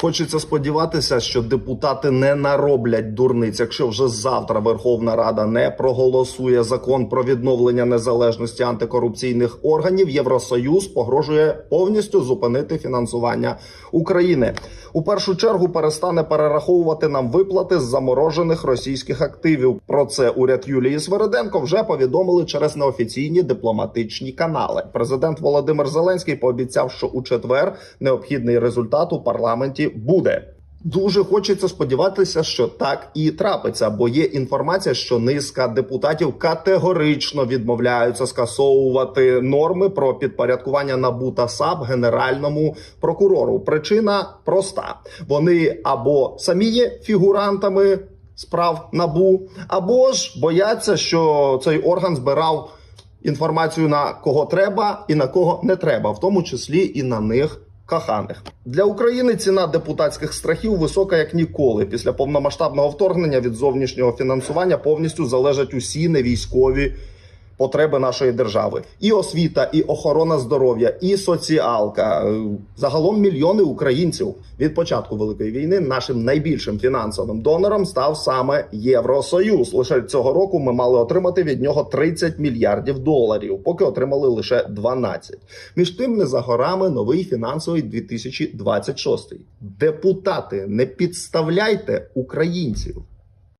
Хочеться сподіватися, що депутати не нароблять дурниць, якщо вже завтра Верховна Рада не проголосує закон про відновлення незалежності антикорупційних органів. Євросоюз погрожує повністю зупинити фінансування України. У першу чергу перестане перераховувати нам виплати з заморожених російських активів. Про це уряд Юлії Свериденко вже повідомили через неофіційні дипломатичні канали. Президент Володимир Зеленський пообіцяв, що у четвер необхідний результат у парламенті буде. Дуже хочеться сподіватися, що так і трапиться, бо є інформація, що низка депутатів категорично відмовляються скасовувати норми про підпорядкування НАБУ та САП генеральному прокурору. Причина проста: вони або самі є фігурантами справ НАБУ, або ж бояться, що цей орган збирав інформацію на кого треба і на кого не треба, в тому числі і на них. Каханих для України ціна депутатських страхів висока як ніколи. Після повномасштабного вторгнення від зовнішнього фінансування повністю залежать усі невійськові потреби нашої держави: і освіта, і охорона здоров'я, і соціалка. Загалом мільйони українців від початку великої війни нашим найбільшим фінансовим донором став саме Євросоюз. Лише цього року ми мали отримати від нього 30 мільярдів доларів, поки отримали лише 12. Між тим, не за горами новий фінансовий 2026. Депутати, не підставляйте українців.